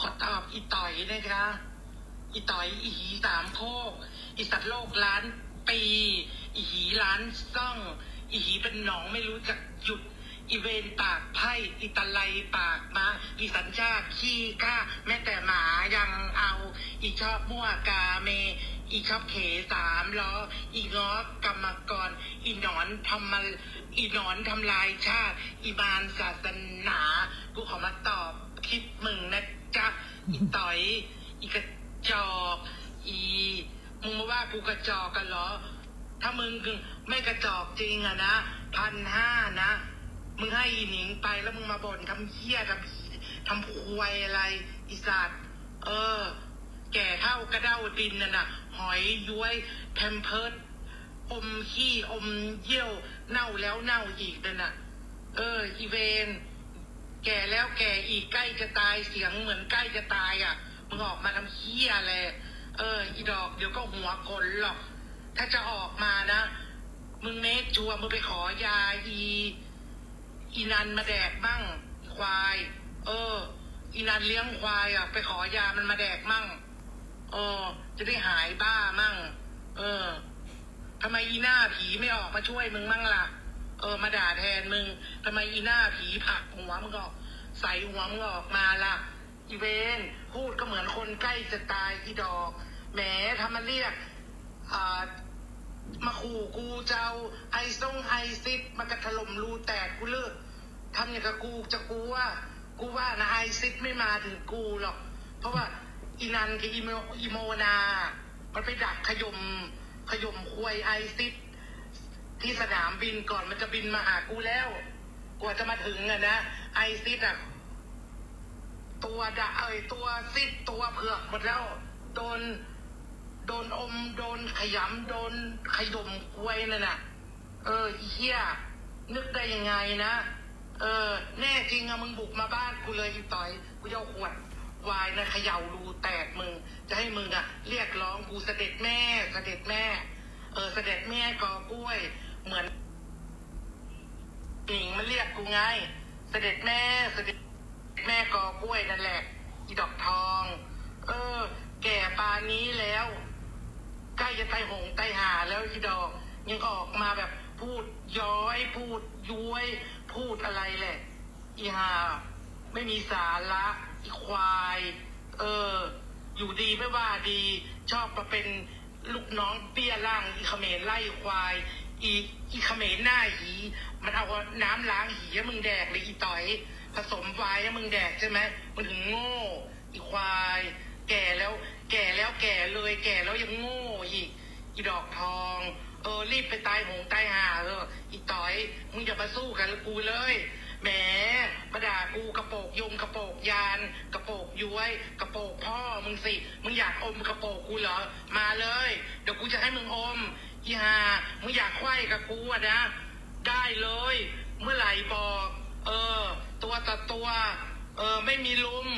ขอตอบอีต่อยนะคะ อีต่อย อีหีสามโคก อีสัตว์โลกล้านปี อีหีล้านซ่อง อีหีเป็นหนองไม่รู้จักหยุด อีเวนปากไพ่ อีตะไลปากมา อีสัญชาติขี้กล้า แม้แต่หมายังเอา อีชอบมั่วกาเม อีชอบเขสามล้อ อีงอกรรมกร อีหนอนทำมาอีหนอนทำลายชาติ อีบานศาสนา กูขอมาตอบ คลิปมึงนะจ๊ะอีต่อย อีกระจอกอีมึงมาว่ากูกระจอกกันเหรอ ถ้ามึงไม่กระจอกจริงอะนะพันห้านะ มึงให้อีหนิงไปแล้วมึงมาบ่นทำเหี้ยทำทำควยอะไรอีสัตว์เออ แก่เท่ากระเด้าดินน่ะนะหอยย้วยแพมเพิร์ดอมขี้อมเยี่ยวเน่าแล้วเน่าอีกนั่นน่ะ เออ อีเวน แก่แล้วแก่อีกใกล้จะตายเสียงเหมือนใกล้จะตายอะมึงออกมาทำเหี้ยอะไรเอออีดอกเดี๋ยวก็หัวกลหรอก ถ้าจะออกมานะ มึงเมคชัวร์มึงไปขอยาอีอีนันมาแดกมั่งควาย เออ อีนันเลี้ยงควายอะ ไปขอยามันมาแดกมั่งเออ จะได้หายบ้ามั่ง เออทำไมอีหน้าผีไม่ออกมาช่วยมึงมั่งล่ะ ด่าแทนมึงทำไมอีหน้าผีผักหัวมึงออก ใส่หัวมึงออกมาล่ะ อีเวนพูดก็เหมือนคนใกล้จะตายอีดอกแหมทำมาเรียกอ่ามาขู่กูเจะเอาไอซ่งไอซิดมากระถล่มรูแตกกูเลิกทำอย่างกับกูจะกูว่า กูว่านะไอซิดไม่มาถึงกูหรอก เพราะว่าอีนันกับอีโมอีโมนา มันไปดักขยมขยมควยไอซิด ที่สนามบินก่อนมันจะบินมาหากูแล้ว กว่าจะมาถึงอะนะไอซิดอะตัวดะเอ้ยตัวซิดตัวเผือกหมดแล้ว โดน โดนอม โดนขยำโดนขยมควยนั่นน่ะ เออเหี้ยนึกได้ยังไงนะเออ แน่จริงอะมึงบุกมาบ้านกูเลยอีต่อยกูจะเอาขวดวายนะเขย่ารูแตกมึง จะให้มึงอะเรียกร้องกูเสด็จแม่ เสด็จแม่ เออเสด็จแม่กอกล้วย เหมือนหนิงมันเรียกกูไง เสด็จแม่เสด็จแม่กอกล้วยนั่นแหละ อีดอกทอง เออ แก่ปานนี้แล้วใกล้จะไตหงไตหาแล้วอีดอก ยังออกมาแบบพูดย้อยพูดย้วย พูดอะไรแหละ อีหาไม่มีสาระอีควาย เออ อยู่ดีไม่ว่าดี ชอบมาเป็นลูกน้องเปี้ยล่างอีเขมรไล่ควาย อีอีเขมรหน้าหีมันเอาน้ำล้างหีให้มึงแดกเลยอีต่อย ผสมไว้ให้มึงแดกใช่ไหมมันถึงโง่อีควาย แก่แล้ว แก่แล้วแก่เลย แก่แล้วยังโง่อีกอีดอกทอง เออรีบไปตายหงตายหาเอออีต่อย มึงอย่ามาสู้กันกูเลยแหม ก็ด่ากูกระโปกยงกระโปกยาน กระโปกย้วย กระโปกพ่อมึงสิ มึงอยากอมกระโปกกูเหรอ มาเลย เดี๋ยวกูจะให้มึงอมอีหามึงอยากไขว้กับกูอะนะ ได้เลย เมื่อไหร่บอก เออ ตัวต่อตัว เออ ไม่มีลุม